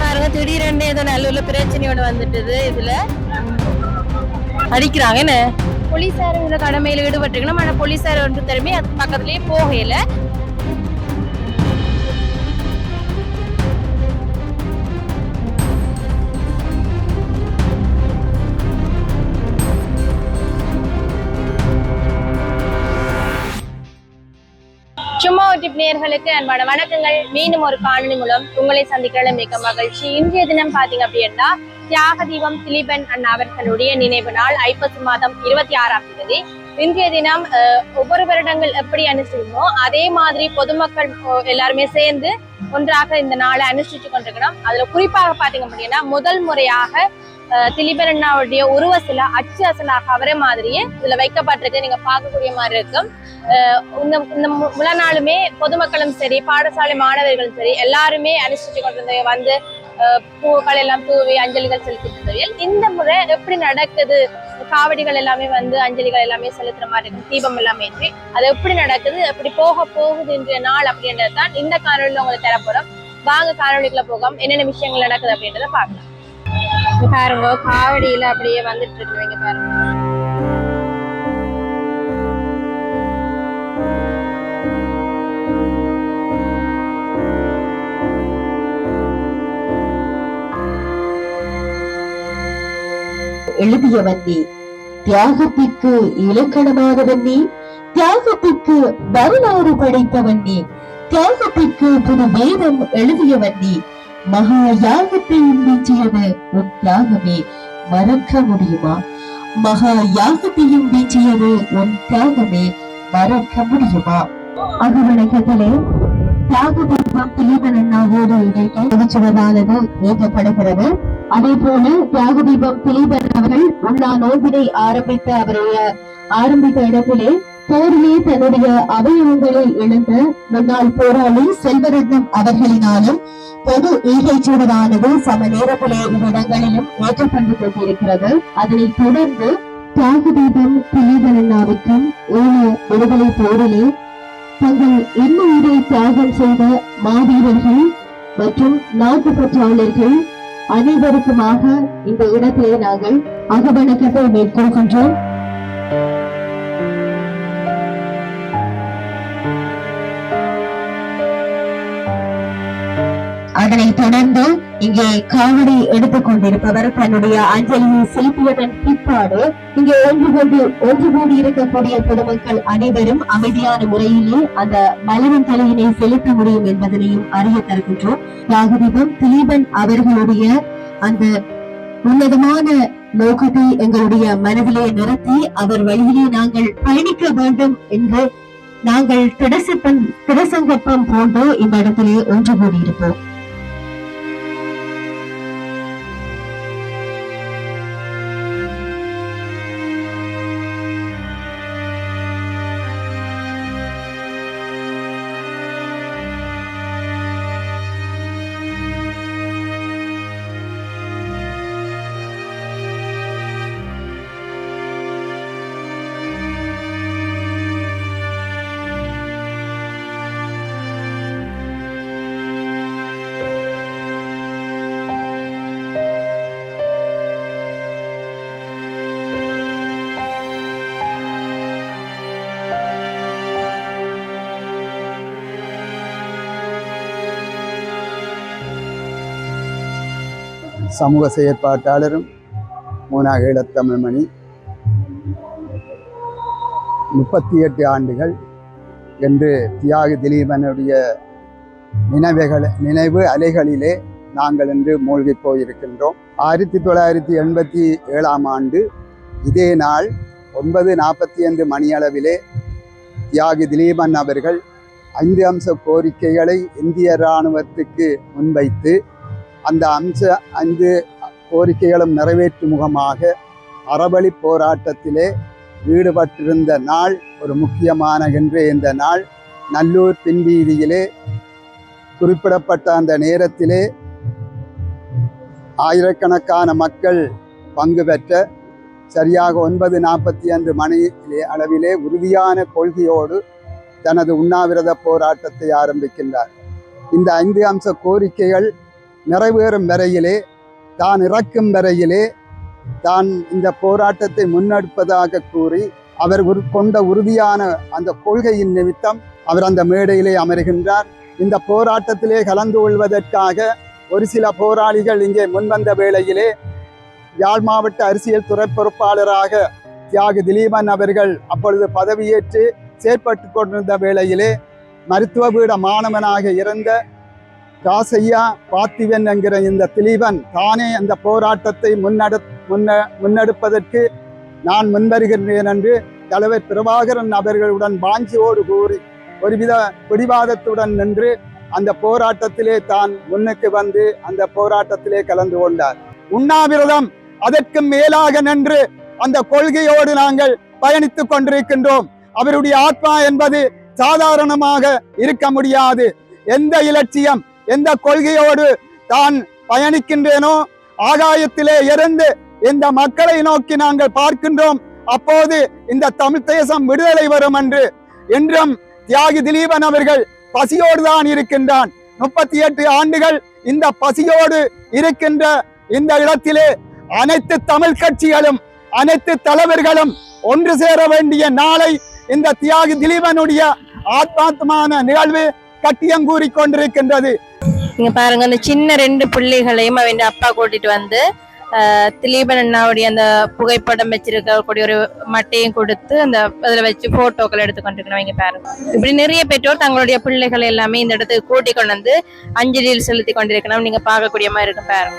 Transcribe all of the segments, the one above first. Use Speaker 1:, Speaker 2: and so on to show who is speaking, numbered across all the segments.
Speaker 1: பாருங்க திடீரென்று ஏதோ நல்லூர்ல பிரச்சனையோட வந்துட்டுது இதுல. அடிக்கிறாங்க என்ன? போலீசார் இந்த கடமையில ஈடுபட்டிருக்கணும். ஆனா போலீசார் ஒன்று திறமை அது பக்கத்துலயே போகல டிப் நேர்களுக்கு அன்பான வணக்கங்கள். மீண்டும் ஒரு காணொலி மூலம் உங்களை சந்திக்கிற மிக மகிழ்ச்சி. இன்றைய தினம் பாத்தீங்க அப்படின்னா தியாக தீபம் திலீபன் அண்ணா அவர்களுடைய நினைவு நாள் ஐப்பசி மாதம் இருபத்தி ஆறாம் தேதி. இன்றைய தினம் ஒவ்வொரு வருடங்கள் எப்படி அனுசரிமோ அதே மாதிரி பொதுமக்கள் எல்லாருமே சேர்ந்து ஒன்றாக இந்த நாளை அனுஷ்டிச்சு கொண்டிருக்கிறோம். அதுல குறிப்பாக பாத்தீங்க அப்படின்னா முதல் முறையாக திலீபன் அண்ணாவுடைய உருவ சில அச்சு அசலாக அவரே மாதிரியே இதுல வைக்கப்பட்டிருக்கு. நீங்க பார்க்கக்கூடிய மாதிரி இருக்கும் இந்த இந்த மு- முழு நாளுமே பொதுமக்களும் சரி பாடசாலை மாணவர்களும் சரி எல்லாருமே அனுஷ்டிச்சு கொண்டிருந்த வந்து பூக்கள் எல்லாம் தூவி அஞ்சலிகள் செலுத்திட்டு இந்த முறை எப்படி நடக்குது? காவடிகள் எல்லாமே வந்து அஞ்சலிகள் எல்லாமே செலுத்துற மாதிரி இருக்கு தீபம் எல்லாம் ஏற்றி. அது எப்படி நடக்குது? எப்படி போக போகுது இன்றைய நாள் அப்படின்றது தான் இந்த காணொலியில் உங்களுக்கு தரப்போறோம். வாங்க காணொலிக்குள்ள போகாம என்னென்ன விஷயங்கள் நடக்குது அப்படின்றத பார்க்கலாம். பாருங்க காவடியில அப்படியே வந்துட்டு இருக்குவீங்க பாருங்க.
Speaker 2: எழுதியவன் நீ. தியாகத்திற்கு இலக்கணமானவன் நீ. தியாகத்திற்கு வரலாறு படைத்தவன் நீ. தியாகத்திற்கு புது வேதம் எழுதியவன் நீ. மகா யாகத்தை வீச்சியது உன் தியாகமே மறக்க முடியுமா மகா யாகத்தையும் வீச்சியது உன் தியாகமே மறக்க முடியுமா அகவணக்கத்திலே தியாக தீபம் திலீபன் அண்ணாவோடு ஏற்றப்படுகிறது அதே போல தியாக தீபம் திலீபன் அவர்கள் உண்ணா நோம்பினை ஆரம்பித்த அவருடைய ஆரம்பித்த இடத்திலே போரிலே தன்னுடைய அவயவங்களை இழந்த முன்னாள் போராளி செல்வரத்னம் அவர்களினாலும் பொது ஈகைச்சூடரானது சம நேரத்திலே இவ்விடங்களிலும் ஏற்றப்பட்டு கொண்டிருக்கிறது அதனைத் தொடர்ந்து தியாகதீபம் தீபம் திலீபன் ஈழ விடுதலை போரிலே தங்கள் இன்னுயிரை தியாகம் செய்த மாவீரர்கள் மற்றும் நாட்டு பற்றாளர்கள் அனைவருக்குமாக இந்த இடத்திலே நாங்கள் அகவணக்கத்தை மேற்கொள்கின்றோம். அதனை தொடர்ந்து இங்கே காவடி எடுத்துக் கொண்டிருப்பவர் தன்னுடைய அஞ்சலியை செலுத்தியதன் பிற்பாடு இங்கே ஒன்று கொண்டு ஒன்று கூடி இருக்கக்கூடிய பொதுமக்கள் அனைவரும் அமைதியான முறையிலே அந்த மலரின் தலையினை செலுத்த முடியும் என்பதனையும் அறிய தருகின்றோம். யாகதீபம் திலீபன் அவர்களுடைய அந்த உன்னதமான நோக்கத்தை எங்களுடைய மனதிலே நிறுத்தி அவர் வழியிலே நாங்கள் பயணிக்க வேண்டும் என்று நாங்கள் திடசப்பன் திடசங்கப்பம் போன்று இந்த இடத்திலே ஒன்று கூடியிருப்போம்.
Speaker 3: சமூக செயற்பாட்டாளரும் மூனாக ஈழத்தமிழ்மணி முப்பத்தி எட்டு ஆண்டுகள் என்று தியாகி திலீபனுடைய நினைவுகள் நினைவு அலைகளிலே நாங்கள் இன்று மூழ்கி போயிருக்கின்றோம். ஆயிரத்தி தொள்ளாயிரத்தி எண்பத்தி ஏழாம் ஆண்டு இதே நாள் ஒன்பது நாற்பத்தி ஐந்து மணியளவிலே தியாகி திலீபன் அவர்கள் ஐந்து அம்ச கோரிக்கைகளை இந்திய இராணுவத்துக்கு முன்வைத்து அந்த அம்ச ஐந்து கோரிக்கைகளும் நிறைவேற்றும் முகமாக அறவழி போராட்டத்திலே ஈடுபட்டிருந்த நாள் ஒரு முக்கியமான என்று இந்த நாள் நல்லூர் பின்வீதியிலே குறிப்பிடப்பட்ட அந்த நேரத்திலே ஆயிரக்கணக்கான மக்கள் பங்கு பெற்ற சரியாக ஒன்பது நாற்பத்தி ஐந்து மணியிலே அளவிலே உறுதியான கொள்கையோடு தனது உண்ணாவிரத போராட்டத்தை ஆரம்பிக்கின்றார். இந்த ஐந்து அம்ச கோரிக்கைகள் நிறைவேறும் வரையிலே தான் இறக்கும் வரையிலே தான் இந்த போராட்டத்தை முன்னெடுப்பதாக கூறி அவர் கொண்ட உறுதியான அந்த கொள்கையின் நிமித்தம் அவர் அந்த மேடையிலே அமர்கின்றார். இந்த போராட்டத்திலே கலந்து கொள்வதற்காக ஒரு சில போராளிகள் இங்கே முன்வந்த வேளையிலே யாழ் மாவட்ட அரசியல் துறை பொறுப்பாளராக தியாகு திலீபன் அவர்கள் அப்பொழுது பதவியேற்று செயற்பட்டு கொண்டிருந்த வேளையிலே மருத்துவ பீட மாணவனாக இருந்த காசையா பார்த்திவன் என்கிற இந்த திலீபன் தானே அந்த போராட்டத்தை முன்னெடு முன்ன முன்னெடுப்பதற்கு நான் முன்வருகின்றேன் என்று தலைவர் பிரபாகரன் அவர்களுடன் வாஞ்சியோடு கூறி ஒருவித பிடிவாதத்துடன் நின்று அந்த போராட்டத்திலே தான் முன்னுக்கு வந்து அந்த போராட்டத்திலே கலந்து கொண்டார். உண்ணாவிரதம் அதற்கு மேலாக நின்று அந்த கொள்கையோடு நாங்கள் பயணித்துக் கொண்டிருக்கின்றோம். அவருடைய ஆத்மா என்பது சாதாரணமாக இருக்க முடியாது. எந்த இலட்சியம் எந்த கொள்கையோடு தான் பயணிக்கின்றேனோ ஆகாயத்திலே இருந்து இந்த மக்களை நோக்கி நாங்கள் பார்க்கின்றோம். அப்போது இந்த தமிழ் தேசம் விடுதலை வரும் என்று என்றும் தியாகி திலீபன் அவர்கள் பசியோடு தான் இருக்கின்றான். முப்பத்தி எட்டு ஆண்டுகள் இந்த பசியோடு இருக்கின்ற இந்த இடத்திலே அனைத்து தமிழ் கட்சிகளும் அனைத்து தலைவர்களும் ஒன்று சேர வேண்டிய நாளை இந்த தியாகி திலீபனுடைய ஆத்மாத்மான நிகழ்வு கட்டியங்கூறி கொண்டிருக்கின்றது
Speaker 1: நீங்க பாருங்க அந்த சின்ன ரெண்டு பிள்ளைகளையும் அவன் அப்பா கூட்டிட்டு வந்து ஆஹ், திலீபன் அண்ணாவுடைய அந்த புகைப்படம் வச்சிருக்கக்கூடிய ஒரு மட்டையும் கொடுத்து அந்த அதுல வச்சு போட்டோக்கள் எடுத்து கொண்டிருக்கணும் பாருங்க. இப்படி நிறைய பெற்றோர் தங்களுடைய பிள்ளைகள் எல்லாமே இந்த இடத்துக்கு கூட்டி கொண்டு வந்து அஞ்சலியில் செலுத்தி கொண்டிருக்கணும். நீங்க பார்க்கக்கூடிய மாதிரி இருக்கும் பாருங்க.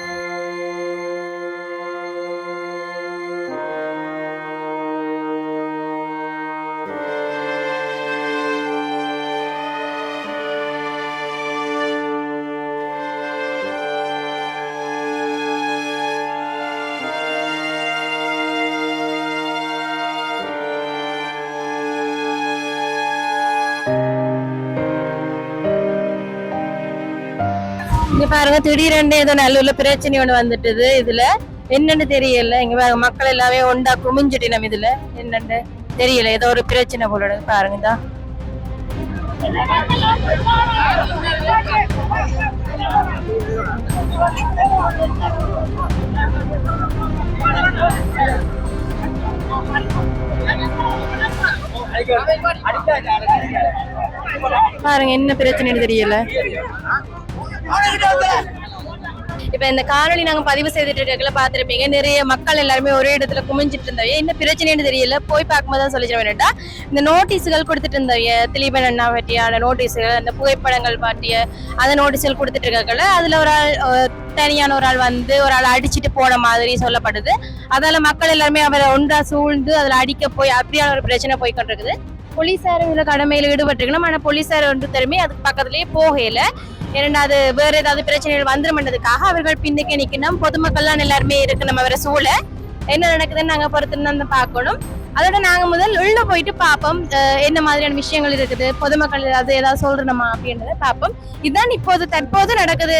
Speaker 1: பாருங்க திடீரென்று ஏதோ நல்லூர்ல பிரச்சனை ஒண்ணு வந்துட்டுது இதுல. என்னன்னு தெரியல. இங்க பாருங்க மக்கள் எல்லாமே ஒண்டா குமிஞ்சுட்டு நம்ம இதுல. என்னன்னு தெரியல. ஏதோ ஒரு பிரச்சனை போல பாருங்க பாருங்க என்ன பிரச்சனைன்னு தெரியல. இப்ப இந்த காணொலி நாங்க பதிவு செய்துட்டு இருக்கல பாத்திருப்பீங்க நிறைய மக்கள் எல்லாருமே ஒரே இடத்துல குமிஞ்சிட்டு இருந்தாங்க என்ன பிரச்சனைன்னு தெரியல. போய் பார்க்கும்போது தான் சொல்லிச்சிட வேண்டாம் இந்த நோட்டீஸுகள் கொடுத்துட்டு இருந்தாங்க திலீபன் அண்ணா பற்றியான நோட்டீஸுகள் அந்த புகைப்படங்கள் பாட்டிய அந்த நோட்டீஸ்கள் கொடுத்துட்டு இருக்காங்கல்ல அதுல ஒரு ஆள் தனியான ஒரு ஆள் வந்து ஒரு ஆள் அடிச்சிட்டு போன மாதிரி சொல்லப்படுது. அதால மக்கள் எல்லாருமே அவரை ஒன்றா சூழ்ந்து அதுல அடிக்க போய் அப்படியான ஒரு பிரச்சனை போய் கொண்டிருக்குது போலீசார் இதுல கடமையில ஈடுபட்டிருக்கணும். ஆனால் போலீசார் வந்து திரும்பி அதுக்கு பக்கத்துலேயே போகல இரண்டாவது அது வேற ஏதாவது பிரச்சனைகள் வந்துருமன்றதுக்காக அவர்கள் பின்னுக்கு நிற்கணும். பொதுமக்கள்லாம் எல்லாருமே இருக்கு நம்ம வேற சூழ. என்ன நடக்குதுன்னு நாங்கள் பொறுத்துன்னு பார்க்கணும். அதோட நாங்க முதல் உள்ள போயிட்டு பார்ப்போம். என்ன மாதிரியான விஷயங்கள் இருக்குது? பொதுமக்கள் ஏதாவது ஏதாவது சொல்றணுமா அப்படின்றத பார்ப்போம். இதுதான் இப்போது தற்போது நடக்குது.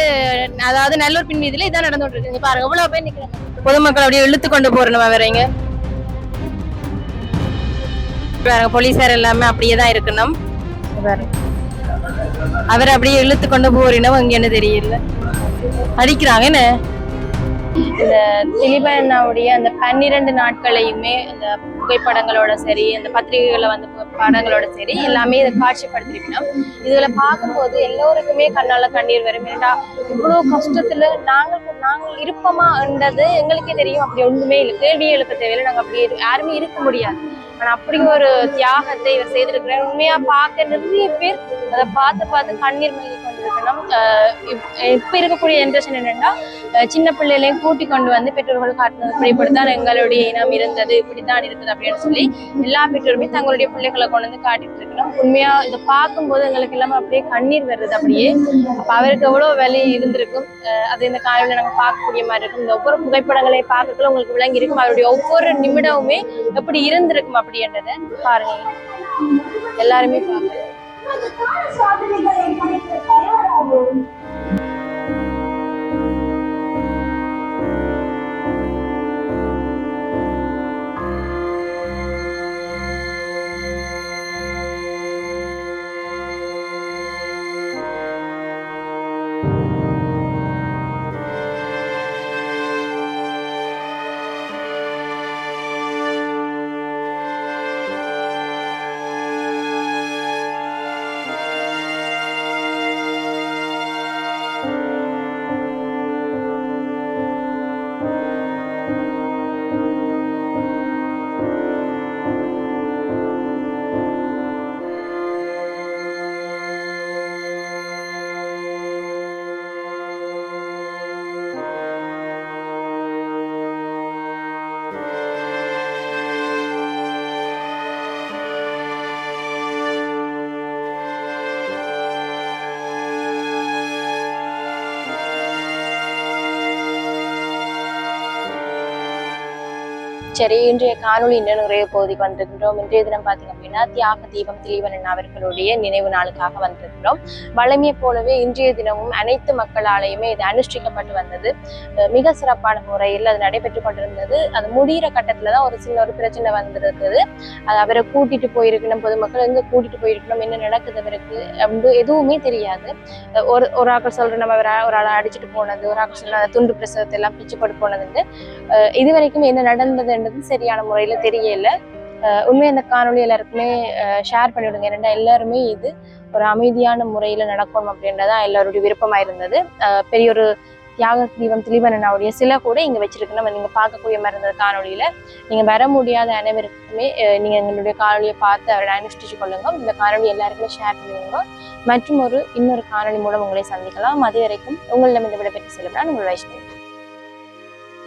Speaker 1: அதாவது நல்லூர் பின் வீதியில இதான் நடந்துட்டு இருக்குங்க பாருங்க எவ்வளவு பேர் நிக்கிறாங்க? பொதுமக்கள் அப்படியே இழுத்து கொண்டு போறணுமா வரீங்க பாருங்க போலீசார் எல்லாமே அப்படியே தான் இருக்கணும். அவர் அப்படியே இழுத்து கொண்டு போறீனோ அங்கன்னு தெரியல. அடிக்கிறாங்க என்ன? இந்த திலீபனாவுடைய அந்த பன்னிரண்டு நாட்களையுமே அந்த புகைப்படங்களோட சரி அந்த பத்திரிகைகளை வந்து படங்களோட சரி எல்லாமே இதை காட்சிப்படுத்திருக்கணும். இதுல பார்க்கும்போது எல்லோருக்குமே கண்ணால கண்ணீர் வரும். ஏன்னா இவ்வளவு கஷ்டத்துல நாங்கள் நாங்கள் இருப்போமான்றது எங்களுக்கே தெரியும். அப்படி ஒண்ணுமே இல்லை. கேள்வியே எழுப்ப தேவையில்லை. நாங்க அப்படி யாருமே இருக்க முடியாது. ஆனா அப்படி ஒரு தியாகத்தை இவர் செய்திருக்கிறார். உண்மையா பார்க்க நிறைய பேர் அதை பார்த்து பார்த்து கண்ணீர் மல்கி கொண்டு ஆஹ் இப்ப இருக்கக்கூடிய ஜென்ரேஷன் என்னன்னா சின்ன பிள்ளைகளையும் கூட்டி கொண்டு வந்து பெற்றோர்கள் காட்டுறது இப்படித்தான் எங்களுடைய இனம் இருந்தது இப்படித்தான் இருக்குது அப்படின்னு சொல்லி எல்லா பெற்றோருமே தங்களுடைய பிள்ளைகளை கொண்டு வந்து காட்டிட்டு இருக்கணும். உண்மையா இதை பார்க்கும்போது எங்களுக்கு எல்லாமே அப்படியே கண்ணீர் வருது அப்படியே. அப்ப அவருக்கு எவ்வளவு வேலை இருந்திருக்கும். அஹ் அது இந்த காலையில நாங்க பார்க்கக்கூடிய மாதிரி இருக்கும். இந்த ஒவ்வொரு புகைப்படங்களை பார்க்கக்குள்ள உங்களுக்கு விளங்கி இருக்கும். அவருடைய ஒவ்வொரு நிமிடமுமே எப்படி இருந்திருக்கும் அப்படின்றத பாருங்க. எல்லாருமே நமது கால சாதனைகளை படைக்க தயாராகும் சரி இன்றைய காணொளி இந்த நிறைய பகுதிக்கு வந்திருக்கின்றோம். இன்றைய தினம் பார்த்தீங்க அப்படின்னா தியாக தீபம் திலீபன் அவர்களுடைய நினைவு நாளுக்காக வந்திருக்கிறோம். வளமையை போலவே இன்றைய தினமும் அனைத்து மக்களாலேயுமே இது அனுஷ்டிக்கப்பட்டு வந்தது. மிக சிறப்பான முறையில் அது நடைபெற்று கொண்டிருந்தது. அது முடிகிற கட்டத்தில் தான் ஒரு சின்ன ஒரு பிரச்சனை வந்திருக்குது. அது அவரை கூட்டிட்டு போயிருக்கணும் பொதுமக்கள் எங்கே கூட்டிட்டு போயிருக்கணும் என்ன நடக்குது அவருக்கு அப்படின்னு எதுவுமே தெரியாது. ஒரு ஒரு ஆக்கள் சொல்ற நம்ம ஒரு ஆளை அடிச்சுட்டு போனது ஒரு ஆக்கள் சொல்ற அந்த துண்டு பிரசவத்தை எல்லாம் பிச்சுப்பட்டு போனதுன்னு இது வரைக்கும் என்ன நடந்தது என்னன்றது சரியான முறையில் தெரியல. அஹ் அந்த இந்த காணொளி எல்லாருக்குமே ஷேர் பண்ணிவிடுங்க. ஏன்னா எல்லாருமே இது ஒரு அமைதியான முறையில் நடக்கணும் அப்படின்றதான் எல்லாருடைய விருப்பமா இருந்தது. பெரிய ஒரு தியாக தீபம் திலீபனனாவுடைய சிலை கூட இங்க வச்சிருக்கு நம்ம நீங்க பார்க்கக்கூடிய மாதிரி இருந்தது காணொளியில. நீங்க வர முடியாத அனைவருக்குமே நீங்கள் நீங்க எங்களுடைய காணொலியை பார்த்து அவரை அனுஷ்டிச்சு கொள்ளுங்க. இந்த காணொலி எல்லாருக்குமே ஷேர் பண்ணுவாங்க மற்றும் ஒரு இன்னொரு காணொளி மூலம் உங்களை சந்திக்கலாம். அது வரைக்கும் உங்களிடம் இந்த விடைபெற்று செல்கிறான் உங்கள் வைஷ்ணவி.